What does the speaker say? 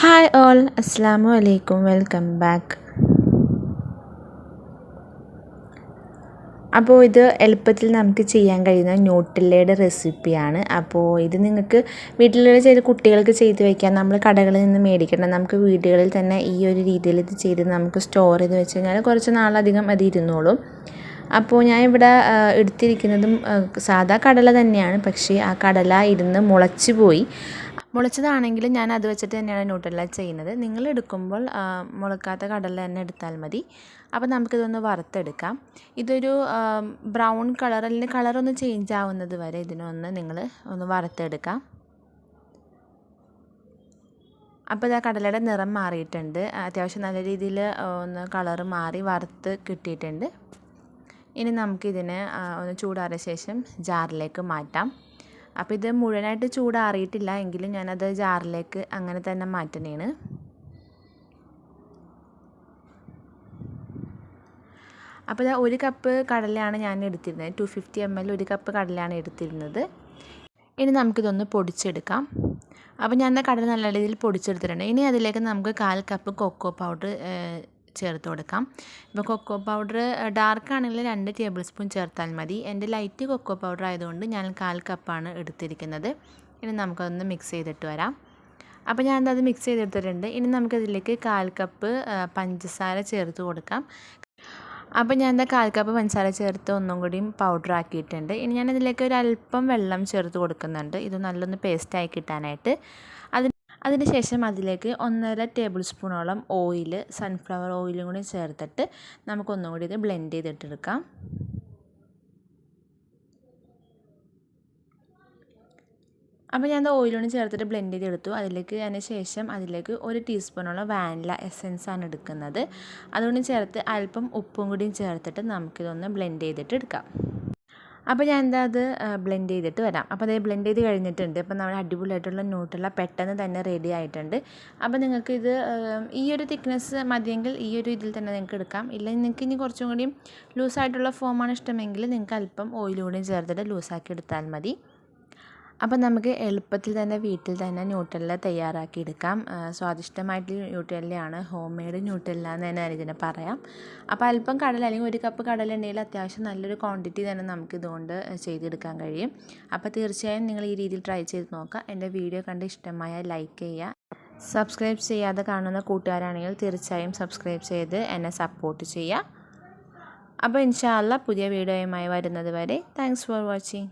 Hi all അസ്സാം വലൈക്കും welcome back അപ്പോൾ ഇത് എളുപ്പത്തിൽ നമുക്ക് ചെയ്യാൻ കഴിയുന്ന ന്യൂട്ടില്ലയുടെ റെസിപ്പിയാണ്. അപ്പോൾ ഇത് നിങ്ങൾക്ക് വീട്ടിലുള്ള ചെയ്ത് കുട്ടികൾക്ക് ചെയ്ത് വയ്ക്കാം നമ്മൾ കടകളിൽ നിന്ന് മേടിക്കണം നമുക്ക് വീടുകളിൽ തന്നെ ഈ ഒരു രീതിയിൽ ഇത് ചെയ്ത് നമുക്ക് സ്റ്റോർ ചെയ്ത് വെച്ച് കഴിഞ്ഞാൽ കുറച്ച് നാളധികം അത് ഇരുന്നോളും. അപ്പോൾ ഞാൻ ഇവിടെ എടുത്തിരിക്കുന്നതും സാധാ കടല തന്നെയാണ്. പക്ഷേ ആ കടല ഇരുന്ന് മുളച്ച് പോയി. മുളച്ചതാണെങ്കിൽ ഞാൻ അത് വെച്ചിട്ട് തന്നെയാണ് ന്യൂട്രല്ല ചെയ്യുന്നത്. നിങ്ങൾ എടുക്കുമ്പോൾ മുളക്കാത്ത കടല തന്നെ എടുത്താൽ മതി. അപ്പോൾ നമുക്കിതൊന്ന് വറുത്തെടുക്കാം. ഇതൊരു ബ്രൗൺ കളർ അല്ലെങ്കിൽ കളറൊന്ന് ചേഞ്ച് ആവുന്നത് വരെ ഇതിനൊന്ന് നിങ്ങൾ ഒന്ന് വറുത്തെടുക്കാം. അപ്പോൾ ഇതാ കടലയുടെ നിറം മാറിയിട്ടുണ്ട്. അത്യാവശ്യം നല്ല രീതിയിൽ ഒന്ന് കളർ മാറി വറുത്ത് കിട്ടിയിട്ടുണ്ട്. ഇനി നമുക്കിതിനെ ഒന്ന് ചൂടാറിയ ശേഷം ജാറിലേക്ക് മാറ്റാം. അപ്പോൾ ഇത് മുഴുവനായിട്ട് ചൂടാറിയിട്ടില്ല എങ്കിലും ഞാനത് ജാറിലേക്ക് അങ്ങനെ തന്നെ മാറ്റുന്നതാണ്. അപ്പോൾ ഇതാ ഒരു കപ്പ് കടലയാണ് ഞാൻ എടുത്തിരുന്നത്. ടു ഫിഫ്റ്റി എം എൽ ഒരു കപ്പ് കടലയാണ് എടുത്തിരുന്നത്. ഇനി നമുക്കിതൊന്ന് പൊടിച്ചെടുക്കാം. അപ്പോൾ ഞാൻ കടല നല്ല രീതിയിൽ പൊടിച്ചെടുത്തിട്ടുണ്ട്. ഇനി അതിലേക്ക് നമുക്ക് കാൽ കപ്പ് കൊക്കോ പൗഡർ ചേർത്ത് കൊടുക്കാം. ഇപ്പോൾ കൊക്കോ പൗഡർ ഡാർക്ക് ആണെങ്കിൽ രണ്ട് ടേബിൾ സ്പൂൺ ചേർത്താൽ മതി. എന്റെ ലൈറ്റ് കൊക്കോ പൗഡർ ആയതുകൊണ്ട് ഞാൻ കാൽ കപ്പാണ് എടുത്തിരിക്കുന്നത്. ഇനി നമുക്കതൊന്ന് മിക്സ് ചെയ്തിട്ട് വരാം. അപ്പോൾ ഞാൻ അത് മിക്സ് ചെയ്തെടുത്തിട്ടുണ്ട്. ഇനി നമുക്കതിലേക്ക് കാൽ കപ്പ് പഞ്ചസാര ചേർത്ത് കൊടുക്കാം. അപ്പോൾ ഞാൻ എന്താ കാൽ കപ്പ് പഞ്ചസാര ചേർത്ത് ഒന്നും കൂടിയും പൗഡർ ആക്കിയിട്ടുണ്ട്. ഇനി ഞാൻ ഇതിലേക്ക് ഒരു അല്പം വെള്ളം ചേർത്ത് കൊടുക്കുന്നുണ്ട്. ഇത് നല്ലൊന്ന് പേസ്റ്റായി കിട്ടാനായിട്ട്. അതിന് അതിനുശേഷം അതിലേക്ക് ഒന്നര ടേബിൾ സ്പൂണോളം ഓയിൽ സൺഫ്ലവർ ഓയിലും കൂടി ചേർത്തിട്ട് നമുക്കൊന്നും കൂടി ഇത് ബ്ലെൻഡ് ചെയ്തിട്ടെടുക്കാം. അപ്പോൾ ഞാൻ ഓയിലൂടെ ചേർത്തിട്ട് ബ്ലെൻഡ് ചെയ്തെടുത്തു. അതിലേക്ക് അതിന് ശേഷം അതിലേക്ക് ഒരു ടീസ്പൂണോളം വാനില എസൻസ് ആണ് എടുക്കുന്നത്. അതുകൊണ്ട് ചേർത്ത് അല്പം ഉപ്പും കൂടിയും ചേർത്തിട്ട് നമുക്കിതൊന്ന് ബ്ലെൻഡ് ചെയ്തിട്ട് എടുക്കാം അപ്പോൾ ഞാൻ എന്താ അത് ബ്ലെൻഡ് ചെയ്തിട്ട് വരാം. അപ്പോൾ അതായത് ബ്ലെൻഡ് ചെയ്ത് കഴിഞ്ഞിട്ടുണ്ട്. അപ്പോൾ നമ്മൾ അടിപൊളിയായിട്ടുള്ള ന്യൂട്രല പെട്ടെന്ന് തന്നെ റെഡി ആയിട്ടുണ്ട്. അപ്പോൾ നിങ്ങൾക്ക് ഇത് ഈ ഒരു തിക്നെസ് മതിയെങ്കിൽ ഈ ഒരു ഇതിൽ തന്നെ നിങ്ങൾക്ക് എടുക്കാം. ഇല്ലെങ്കിൽ നിങ്ങൾക്ക് ഇനി കുറച്ചും കൂടിയും ലൂസായിട്ടുള്ള ഫോമാണ് ഇഷ്ടമെങ്കിൽ നിങ്ങൾക്ക് അല്പം ഓയിലൂടെയും ചേർത്തിട്ട് ലൂസാക്കി എടുത്താൽ മതി. അപ്പോൾ നമുക്ക് എളുപ്പത്തിൽ തന്നെ വീട്ടിൽ തന്നെ ന്യൂട്രല്ല തയ്യാറാക്കി എടുക്കാം സ്വാദിഷ്ടമായിട്ടുള്ള ന്യൂട്രല്ലയാണ് ഹോം മെയ്ഡ് ന്യൂട്രല്ല എന്ന് തന്നെ ഇതിനെ പറയാം. അപ്പോൾ അല്പം കടല അല്ലെങ്കിൽ ഒരു കപ്പ് കടല ഉണ്ടെങ്കിൽ അത്യാവശ്യം നല്ലൊരു ക്വാണ്ടിറ്റി തന്നെ നമുക്ക് ഇതുകൊണ്ട് ചെയ്തെടുക്കാൻ കഴിയും. അപ്പോൾ തീർച്ചയായും നിങ്ങൾ ഈ രീതിയിൽ ട്രൈ ചെയ്ത് നോക്കുക. എന്റെ വീഡിയോ കണ്ട് ഇഷ്ടമായ ലൈക്ക് ചെയ്യുക. സബ്സ്ക്രൈബ് ചെയ്യാതെ കാണുന്ന കൂട്ടുകാരാണെങ്കിൽ തീർച്ചയായും സബ്സ്ക്രൈബ് ചെയ്ത് എന്നെ സപ്പോർട്ട് ചെയ്യുക. അപ്പോൾ ഇൻഷാല്ല പുതിയ വീഡിയോയുമായി വരുന്നത് വരെ. Thanks for watching